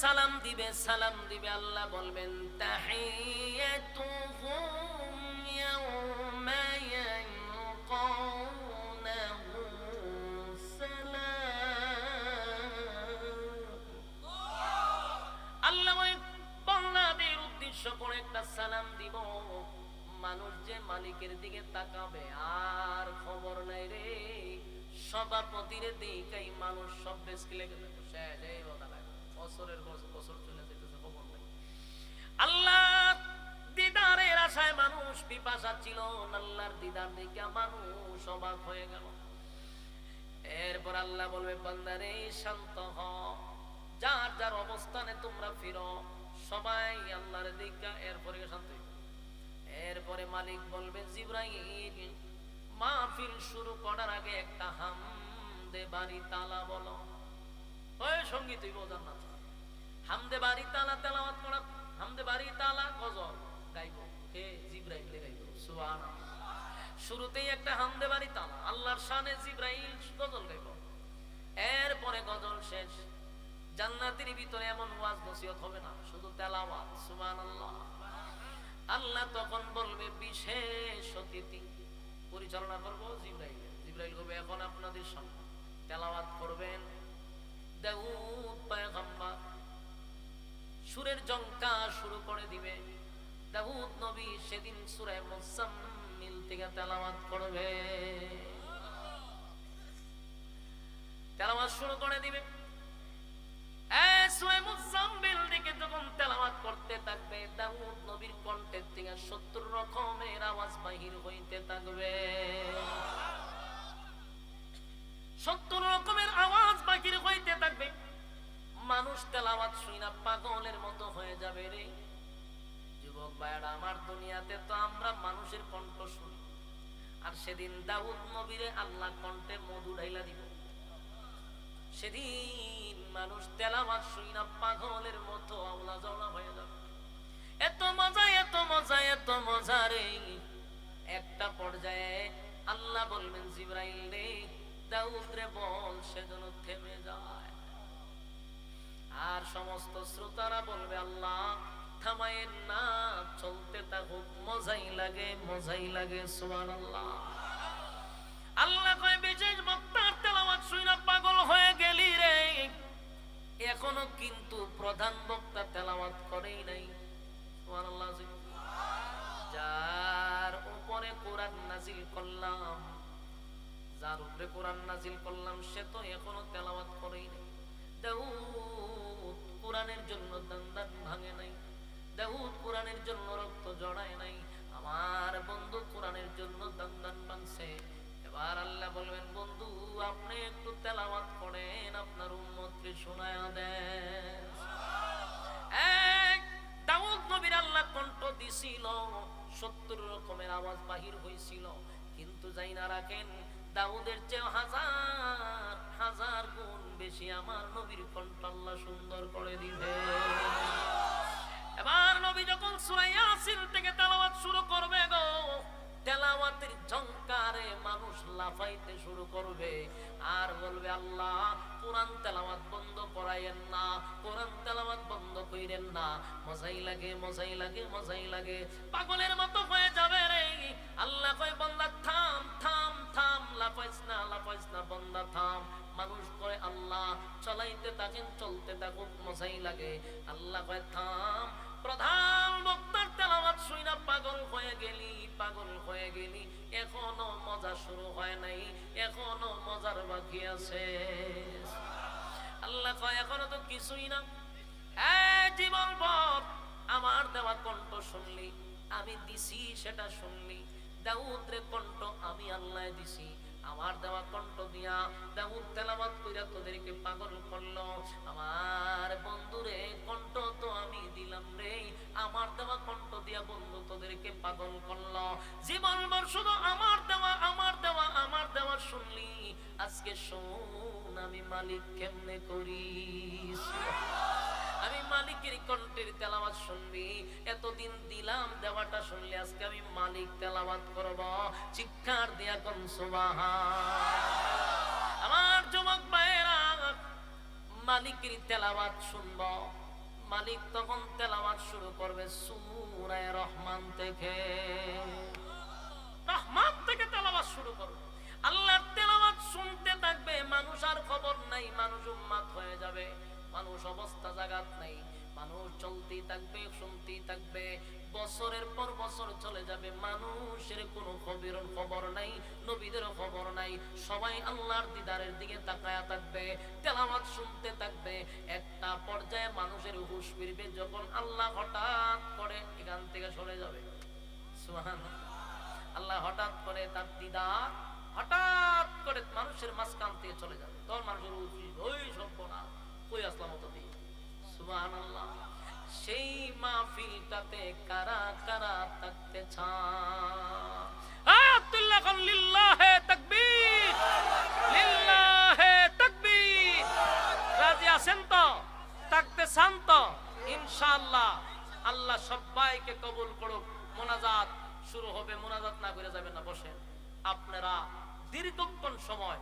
সালাম দিবে সালাম দিবে, আল্লাহ বলবেন, তাহিয়াতুহুম ইয়াউমা ইয়ালকাউনাহু সালাম। আল্লাহ ওই বান্দাদের উদ্দেশ্য করে একটা সালাম দিব। মানুষ যে মালিকের দিকে তাকাবে, আর খবর নাই রে। সভাপতির দিকেই মানুষ সব বেশ লেগে যাবে। শেষ এই কথা। বছরের বছর চলে যেতেছে খবর নাই। আল্লাহ দিদারের আশায় মানুষ পিপাসা ছিল, আল্লাহর দিদার মানুষ অবাক হয়ে গেল। এরপর আল্লাহ বলবে, বান্দারে, শান্ত হ। যার যার অবস্থানে তোমরা ফিরো, সবাই আল্লাহর দিকে, এরপরে শান্ত এরপরে মালিক বলবে, জিব্রাইল, মাহফিল শুরু করার আগে একটা হাম দে বাড়ি তালা বলো। ওই সংগীত তুই বোঝান না হামদে বাড়ি তালা তেলাওয়াত করা, হামদে বাড়ি তালা গজল গাইব। কে? জিব্রাইল গাইব? সুবহানাল্লাহ। শুরুতেই একটা হামদে বাড়ি তালা, আল্লাহর শানে জিব্রাইল গজল গাইব। এরপরে গজল শেষ। জান্নাতের ভিতরে এমন ওয়াজ নসিহত হবে না, শুধু তেলাওয়াত, সুবহানাল্লাহ। আল্লাহ তখন বলবে, বিশেষ অতিথি পরিচালনা করব জিব্রাইল জিব্রাইল করবে এখন আপনাদের সামনে তেলাওয়াত করবেন। দাউদ পয়গম্বর সুরের জঙ্কা শুরু করে দিবে। দাউদ নবী সেদিন সূরা মুসাম্মিল থেকে তেলাওয়াত করবে। তেলাওয়াত শুরু করে দিবে। যখন করতে থাকবে, দাউদ নবীর কণ্ঠের থেকে 70 রকমের আওয়াজ বাহির হইতে থাকবে। তেলাওয়াত শুইনা পাগলের মতো হয়ে যাবে রে। যুবক ভাইরা আমার দুনিয়াতে তো আমরা মানুষের কণ্ঠ শুনি। আর সেদিন দাউদ নবীরে আল্লাহ কণ্ঠে মধু ঢাইলা দিব। সেদিন মানুষ তেলাওয়াত শুই না পাগলের মতো আওলা জওলা হয়ে যাবে। এত মজা এত মজা এত মজা রে। একটা পর্যায়ে আল্লাহ বলবেন, জিব্রাইল রে, দাউদ রে বল, সেজন্য থেমে যায়। আর সমস্ত শ্রোতারা বলবে, আল্লাহ থামায়েন না, চলতে থাকুক মজাই লাগে মজাই লাগে, সুবহানাল্লাহ। আল্লাহ আল্লাহ কয়, বিশেষ বক্তার তেলাওয়াত শুইনা পাগল হয়ে গেলি রে। এখনও কিন্তু প্রধান বক্তা তেলাওয়াত করেই নাই। জি। যার উপরে কোরআন নাজিল করলাম, যার উপরে কোরআন নাজিল করলাম, সে তো এখনও তেলাওয়াত করেই নাই। দাউদ কোরআনের জন্য দান্দান ভাঙে নাই। দাউদ কোরআনের জন্য রক্ত জড়ায় নাই। আমার বন্ধু কোরআনের জন্য দান্দান ভাঙছে। এবার আল্লাহ বলবেন, বন্ধু, আপনি একটু তেলাওয়াত করেন, আপনার উম্মতকে শোনায় দেন। এক, দাউদ আল্লাহ কণ্ঠ দিছিল, সত্তর রকমের আওয়াজ বাহির হয়েছিল কিন্তু যাই না রাখেন দাউদের চেয়ে হাজার হাজার গুণ বেশি আমার নবীর কণ্ঠ সুন্দর করে দিবে। এবার নবী যখন সূরা ইয়াসিন থেকে তেলাওয়াত শুরু করবে গো, তেলাওয়াতের ঝংকারে মানুষ লাফাইতে শুরু করবে। আর বলবে, আল্লাহ, কোরআন তেলাওয়াত বন্ধ করাইয়েন না, কোরআন তেলাওয়াত বন্ধ কইরেন না। মজাই লাগে মজাই লাগে মজাই লাগে। পাগলের মতো হয়ে যাবে রে। আল্লাহ চলাইতে থাকেন চলতে থাকুক মজাই লাগে। আল্লাহ কয়, থাম। প্রধান বক্তার তেলাওয়াত শুইনা পাগল হয়ে গেলি, পাগল হয়ে গেলি। এখনও মজা শুরু হয় নাই, এখনও মজার বাকি আছে। আল্লাহ কয়, এখনও তো কিছুই না। জীবন পথ, আমার দেওয়া কণ্ঠ শুনলি, আমি দিছি সেটা শুনলি। দাউদ রে কণ্ঠ আমি আল্লাহ দিছি। আমার দেওয়া কণ্ঠ দিয়া দাউদ তেলাওয়াত কইরা তোদেরকে পাগল করল। আমার বন্ধুরে কণ্ঠ তো আমি দিলাম রে। আমার দেওয়া কণ্ঠ দিয়া বন্ধু তোদেরকে পাগল করল। জীবন ভর শুধু আমার দেওয়া আমার দেওয়া আমার দেওয়া শুনলি। আজকে শোন আমি মালিক কেমনে করি? আমি মালিকের কণ্ঠের তেলাওয়াত শুনবি। এতদিন দিলাম দেওয়াটা শুনলে আজকে আমি মালিক তেলাওয়াত করব। চিৎকার দিয়া কোন আমার যুবক ভাইয়েরা, মালিকের তেলাওয়াত শুনব। মালিক তখন তেলাওয়াত শুরু করবে সূরায়ে রহমান থেকে। রহমান থেকে তেলাওয়াত শুরু করবে। আল্লাহর তেলাওয়াত শুনতে থাকবে, মানুষ আর খবর নাই, মানুষ উম্মাদ হয়ে যাবে। মানুষ অবস্থা জাগাত নাই। মানুষ চলতেই থাকবে, শুনতেই থাকবে। বছরের পর বছর চলে যাবে, মানুষের কোনো খবর খবর নাই, নবীদের খবর নাই। সবাই আল্লাহর দিদারের দিকে তাকায়া থাকবে, তেলাওয়াত শুনতে থাকবে। একটা পর্যায়ে মানুষের হুশ ফিরবে যখন আল্লাহ হঠাৎ করে এখান থেকে সরে যাবে। সুবহানাল্লাহ। আল্লাহ হঠাৎ করে তার দিদার হঠাৎ করে মানুষের মাঝখান থেকে চলে যাবে। তখন মানুষের ওই সভ্যনা কই আসলাম সেই মাহফিলটাতে কারা কারা থাকতে চান? ইনশাআল্লাহ। আল্লাহ সবাইকে কবুল করুক। মোনাজাত শুরু হবে, মোনাজাত না করে যাবেন না, বসেন। আপনারা দীর্ঘক্ষণ সময়